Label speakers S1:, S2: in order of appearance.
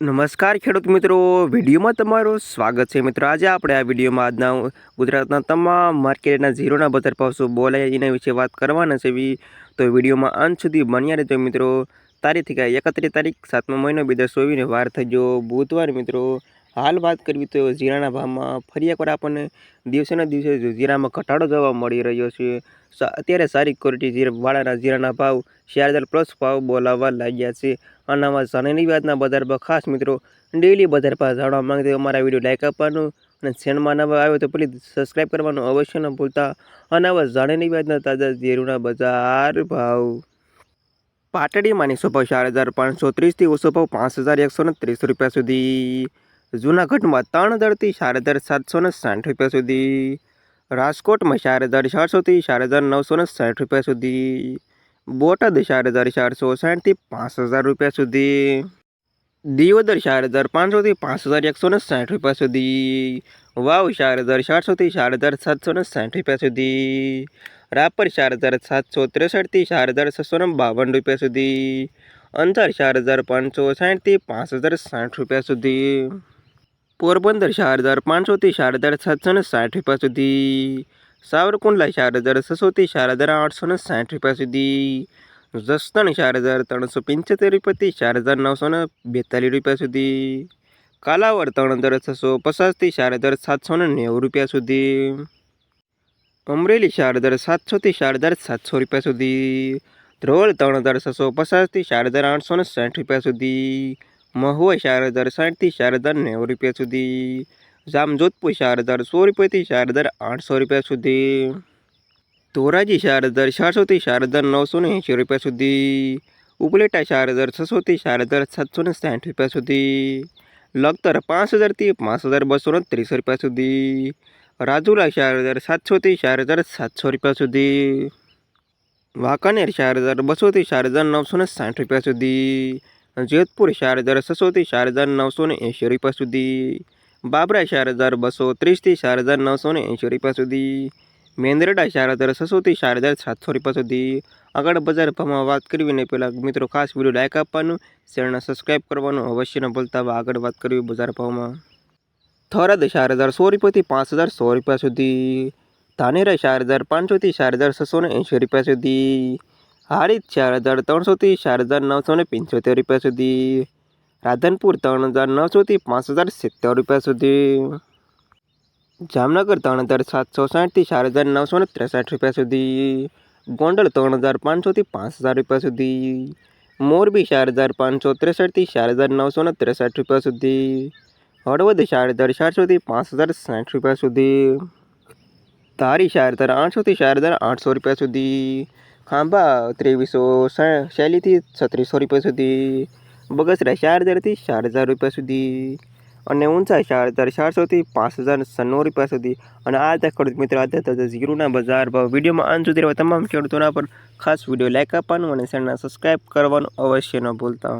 S1: નમસ્કાર ખેડૂત મિત્રો. વિડીયોમાં તમારું સ્વાગત છે મિત્રો. આજે આપણે આ વિડીયોમાં આજના ગુજરાતના તમામ માર્કેટના ઝીરોના બજાર ભાવ શું બોલાય એના વિશે વાત કરવાના છે. બી તો વિડીયોમાં અંત સુધી બન્યા રહેજો મિત્રો. તારીખ એકત્રીસ તારીખ, સાતમો મહિનો બે હજાર ચોવીસને વાર થઈ ગયો બુધવાર મિત્રો. હાલ વાત કરવી તો જીરાના ભાવમાં ફરી એકવાર આપણને દિવસેના દિવસે જીરામાં ઘટાડો જોવા મળી રહ્યો છે અત્યારે સારી ક્વોલિટી વાળાના જીરાના ભાવ ચાર હજાર પ્લસ ભાવ બોલાવવા લાગ્યા છે. અને આવા જાણેલી વાતના બજાર પર ખાસ મિત્રો ડેલી બજાર પર જાણવા માંગતા અમારા વીડિયો લાઈક આપવાનું અને ચેનલમાં નવા આવ્યો તો પ્લીઝ સબસ્ક્રાઈબ કરવાનું અવશ્ય ન ભૂલતા. અને આવા જાણેલી વાતના તાજા જીરુના બજાર ભાવ. પાટડીમાંની સોભાવ ચાર હજાર પાંચસો ત્રીસથી ઓછો ભાવ પાંચ હજાર એકસો ત્રીસ રૂપિયા સુધી. જૂનાગઢમાં ત્રણ ચાર હજાર સાતસો ને સાઠ રૂપિયા સુધી, રાજકોટમાં ચાર હજાર ચારસોથી ચાર હજાર નવસો ને સાઠ રૂપિયા સુધી, બોટાદ ચાર હજાર ચારસો સાઠથી પાંચ હજાર રૂપિયા સુધી, દિયોદર ચાર હજાર પાંચસોથી પાંચ હજાર એકસો ને સાઠ રૂપિયા સુધી, વાવ ચાર હજાર ચારસોથી ચાર હજાર સાતસો ને સાઠ રૂપિયા સુધી, રાપર ચાર હજાર સાતસો ત્રેસઠથી ચાર હજાર છસો ને બાવન રૂપિયા સુધી અંતર ચાર હજાર પાંચસો સાઠથી પાંચ હજાર સાઠ રૂપિયા સુધી. પોરબંદર ચાર હજાર પાંચસોથી ચાર હજાર સાતસો ને સાઠ રૂપિયા સુધી. સાવરકુંડલા ચાર હજાર છસોથી ચાર હજાર આઠસો ને સાઠ રૂપિયા સુધી. જસદણ ચાર હજાર ત્રણસો પંચોતેર રૂપિયાથી ચાર હજાર નવસો ને બેતાલીસ રૂપિયા સુધી. કાલાવડ ત્રણ હજાર છસો પચાસથી ચાર હજાર સાતસો ને નેવું રૂપિયા સુધી. અમરેલી ચાર હજાર સાતસોથી ચાર હજાર સાતસો રૂપિયા સુધી. ધ્રોલ ત્રણ હજાર છસો પચાસથી ચાર હજાર આઠસો ને સાઠ રૂપિયા સુધી. મહુવા ચાર હજાર સાઠથી ચાર હજાર નેવું રૂપિયા સુધી. જામજોધપુર ચાર હજાર સો રૂપિયાથી ચાર હજાર આઠસો રૂપિયા સુધી. ધોરાજી ચાર હજાર ચારસોથી ચાર હજાર નવસો ને એંશી રૂપિયા સુધી. ઉપલેટા ચાર હજાર છસોથી ચાર હજાર સાતસો ને સાઠ રૂપિયા સુધી. લખતર, પાંચ હજારથી પાંચ હજાર, બસો ને ત્રીસ રૂપિયા સુધી. રાજુલા ચાર હજાર સાતસોથી ચાર હજાર સાતસો રૂપિયા સુધી. વાંકાનેર ચાર હજાર બસોથી ચાર હજાર નવસો ને સાઠ રૂપિયા સુધી. જેતપુર ચાર હજાર છસોથી ચાર હજાર નવસો ને એંશી રૂપિયા સુધી. બાબરા ચાર હજાર બસો ત્રીસથી ચાર હજાર નવસો ને એંશી રૂપિયા સુધી. મેંદરડા ચાર હજાર છસોથી ચાર હજાર સાતસો રૂપિયા સુધી. આગળ બજાર ભાવમાં વાત કરવી ને પહેલાં મિત્રો ખાસ વીડિયો લાઇક આપવાનું, ચેનલને સબસ્ક્રાઈબ કરવાનું અવશ્ય ન ભૂલતા. આગળ વાત કરવી બજાર ભાવમાં. થરાદ ચાર હજાર સો રૂપિયાથી પાંચ હજાર સો રૂપિયા સુધી. ધાનેરા ચાર હજાર પાંચસોથી ચાર હજાર છસો ને એંશી રૂપિયા સુધી. હારીજ ચાર હજાર ત્રણસોથી ચાર હજાર નવસો ને પંચોતેર રૂપિયા સુધી. રાધનપુર ત્રણ હજાર નવસોથી પાંચ હજાર સિત્તેર રૂપિયા સુધી. જામનગર ત્રણ હજાર સાતસો સાઠથી ચાર હજાર નવસો ને ત્રેસઠ રૂપિયા સુધી. ગોંડલ ત્રણ હજાર પાંચસોથી પાંચ હજાર રૂપિયા સુધી. મોરબી ચાર હજાર પાંચસો ત્રેસઠથી ચાર હજાર નવસો ને ત્રેસઠ રૂપિયા સુધી. હળવદ ચાર હજાર ચારસોથી પાંચ હજાર સાઠ રૂપિયા સુધી. ધારી ચાર હજાર આઠસોથી ચાર હજાર આઠસો રૂપિયા સુધી. ખાંભા, ત્રેવીસો શૈલીથી છત્રીસો રૂપિયા સુધી. બગસરા ચાર હજારથી ચાર હજાર રૂપિયા સુધી. અને ઊંચા ચાર હજાર ચારસોથી પાંચ હજાર સન્નો રૂપિયા સુધી. અને આ હતા ખેડૂત મિત્રો આ હતા ઝીરોના બજાર ભાવ વિડીયોમાં અંત સુધી તમામ ખેડૂતોના પર ખાસ વીડિયો લાઇક આપવાનું અને ચેનલને સબસ્ક્રાઈબ કરવાનું અવશ્ય ન ભૂલતા.